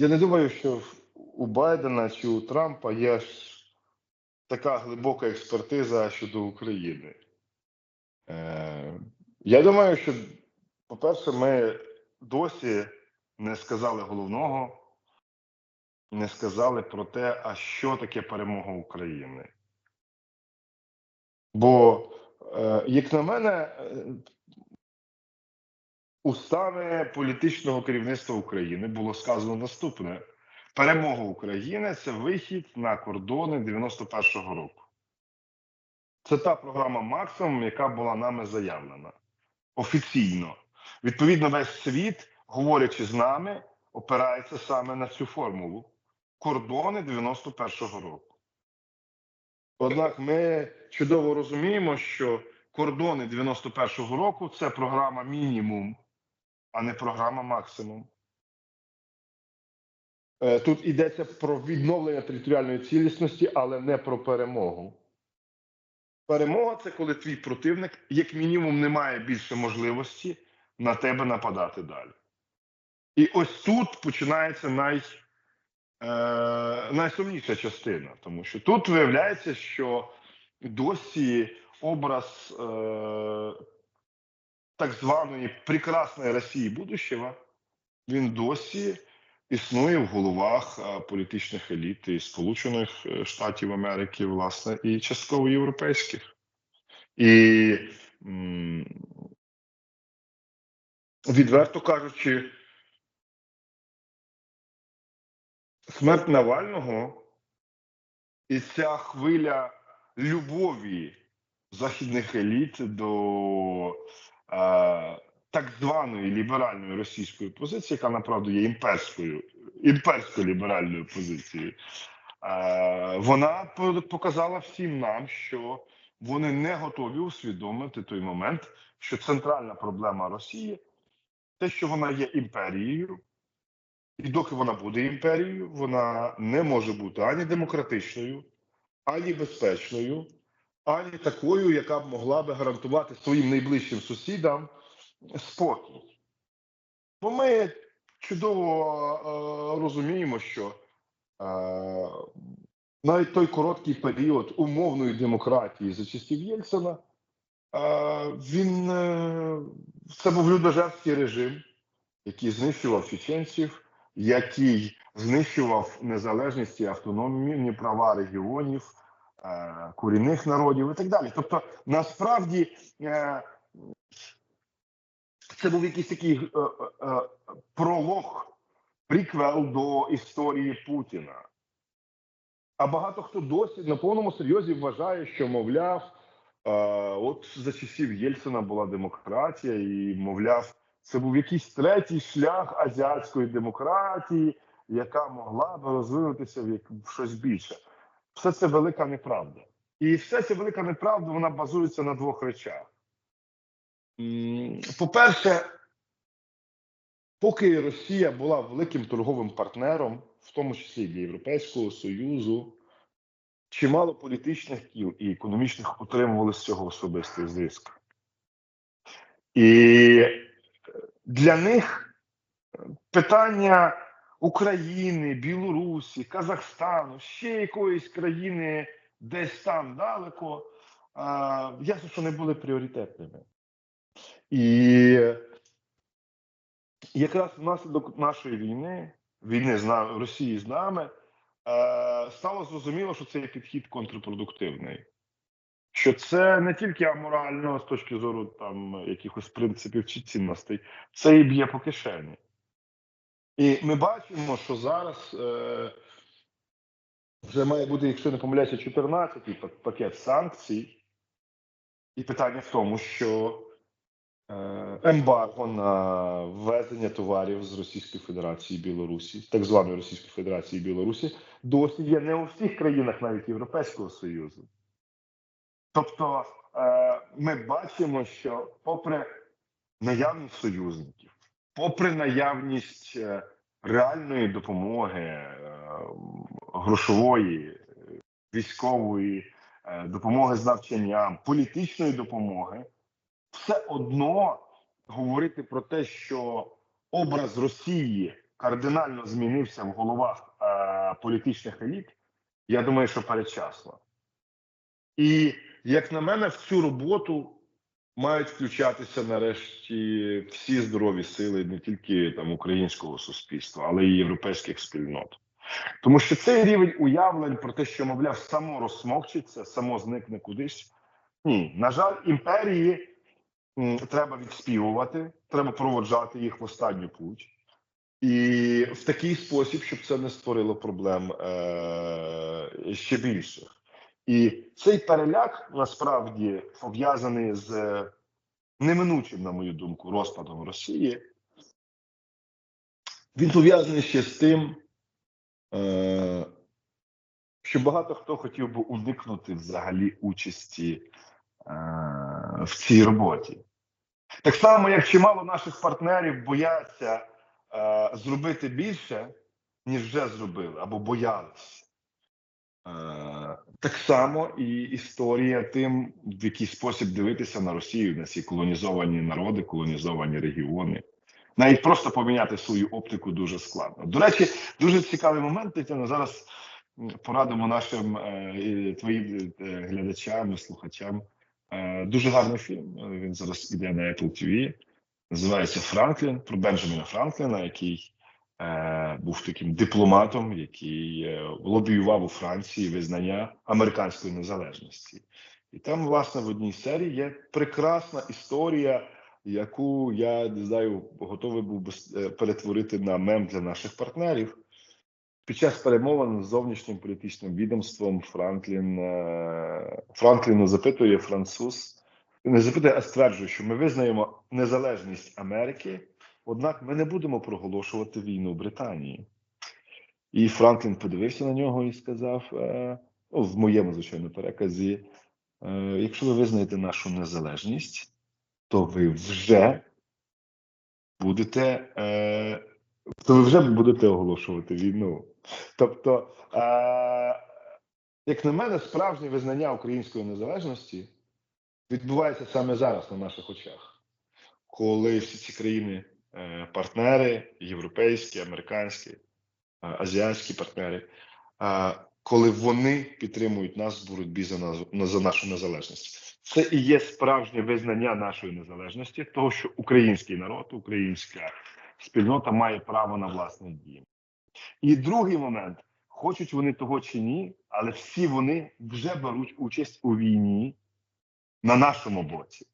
Я не думаю, що у Байдена чи у Трампа є така глибока експертиза щодо України. Е, я думаю, що, по-перше, ми досі не сказали головного, не сказали про те, а що таке перемога України. Бо, е, як на мене, устами політичного керівництва України було сказано наступне: перемога України це вихід на кордони 91-го року. Це та програма максимум, яка була нами заявлена офіційно. Відповідно, весь світ, говорячи з нами, опирається саме на цю формулу кордони 91-го року. Однак ми чудово розуміємо, що кордони 91-го року це програма мінімум, а не програма максимум. Е, Тут йдеться про відновлення територіальної цілісності, але не про перемогу. Перемога це коли твій противник, як мінімум, не має більше можливості на тебе нападати далі. І ось тут починається най, е, найсумніша частина, тому що тут виявляється, що досі образ е, так званої прекрасної Росії будущего, він досі існує в головах е, політичних еліт і Сполучених е, Штатів Америки, власне, і частково європейських. І відверто кажучи, смерть Навального і ця хвиля любові західних еліт до так званої ліберальної російської позиції, яка направду є імперською, імперсько ліберальною позицією, е, вона показала всім нам, що вони не готові усвідомити той момент, що центральна проблема Росії те, що вона є імперією, і доки вона буде імперією, вона не може бути ані демократичною, ані безпечною, ані такою, яка б могла би гарантувати своїм найближчим сусідам спокій. Бо ми чудово е, розуміємо, що е, навіть той короткий період умовної демократії за часів Єльцина, е, він е, це був людожерський режим, який знищував чеченців, який знищував незалежність і автономні права регіонів, корінних народів і так далі. Тобто, насправді, е, це був якийсь такий е, е, е, пролог, приквел до історії Путіна. А багато хто досі на повному серйозі вважає, що, мовляв, е, от за часів Єльцина була демократія, і, мовляв, це був якийсь третій шлях азіатської демократії, яка могла б розвинутися в щось більше. Все це велика неправда. І все ця велика неправда вона базується на двох речах. По-перше, поки Росія була великим торговим партнером, в тому числі для Європейського Союзу, чимало політичних і економічних отримували з цього особистий зиск. І для них питання України, Білорусі, Казахстану, ще якоїсь країни десь там далеко, а, ясно, що не були пріоритетними. І якраз внаслідок нашої війни, війни з на- Росії з нами, стало зрозуміло, що цей підхід контрпродуктивний. Що це не тільки аморально з точки зору там якихось принципів чи цінностей, це і б'є по кишені. І ми бачимо, що зараз е, вже має бути, якщо не помиляюся, 14-й пакет санкцій. І питання в тому, що е, ембарго на ввезення товарів з Російської Федерації Білорусі, так званої Російської Федерації Білорусі, досі є не у всіх країнах навіть Європейського Союзу. Тобто е, ми бачимо, що попри наявність союзників, попри наявність е, реальної допомоги, е, грошової, військової, е, допомоги з навчанням, політичної допомоги, все одно говорити про те, що образ Росії кардинально змінився в головах політичних еліт, я думаю, що передчасно. І як на мене, в цю роботу мають включатися нарешті всі здорові сили не тільки там українського суспільства, але й європейських спільнот. Тому що цей рівень уявлень про те, що, мовляв, само розсмокчиться, само зникне кудись. Ні, на жаль, імперії м, треба відспівувати, треба проводжати їх в останню путь. І в такий спосіб, щоб це не створило проблем е- ще більших. І цей переляк насправді пов'язаний з неминучим, на мою думку, розпадом Росії. Він пов'язаний ще з тим, е- що багато хто хотів би уникнути взагалі участі е- в цій роботі. Так само, як чимало наших партнерів бояться е- зробити більше, ніж вже зробили, або боялися. Так само і історія тим, в який спосіб дивитися на Росію, на ці колонізовані народи, колонізовані регіони. Навіть просто поміняти свою оптику дуже складно. До речі, дуже цікавий момент, Тетяна. Зараз порадимо нашим е, твоїм е, глядачам і слухачам. Е, дуже гарний фільм. е, Він зараз іде на Apple TV. Називається Франклін про Бенджаміна Франкліна, який був таким дипломатом, який е, лобіював у Франції визнання американської незалежності. І там, власне, в одній серії є прекрасна історія, яку я не знаю, готовий був би е, перетворити на мем для наших партнерів. Під час перемовин з зовнішнім політичним відомством Франклін е, Франкліну запитує француз. Не запитує, а стверджує, що ми визнаємо незалежність Америки, однак ми не будемо проголошувати війну Британії. І Франклін подивився на нього і сказав: е, ну, в моєму звичайно переказі: е, якщо ви визнаєте нашу незалежність, то ви вже будете, е, то ви вже будете оголошувати війну. Тобто, як на мене, справжнє визнання української незалежності відбувається саме зараз на наших очах, коли всі ці країни, партнери, європейські, американські, е, азіатські партнери, е, коли вони підтримують нас в боротьбі за, наз- за нашу незалежність. Це і є справжнє визнання нашої незалежності, того, що український народ, українська спільнота має право на власний дім. І другий момент: хочуть вони того чи ні, але всі вони вже беруть участь у війні на нашому боці.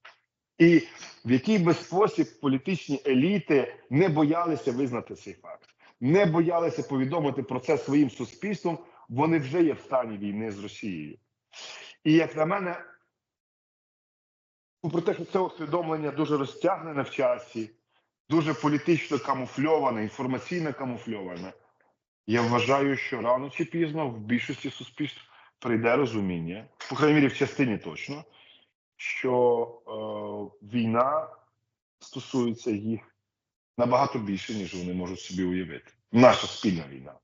І в який би спосіб політичні еліти не боялися визнати цей факт, не боялися повідомити про це своїм суспільством, вони вже є в стані війни з Росією. І як на мене, попри те, що це усвідомлення дуже розтягнене в часі, дуже політично камуфльоване, інформаційно камуфльоване, я вважаю, що рано чи пізно в більшості суспільств прийде розуміння, по крайній мірі в частині точно, що е, війна стосується їх набагато більше, ніж вони можуть собі уявити. Наша спільна війна.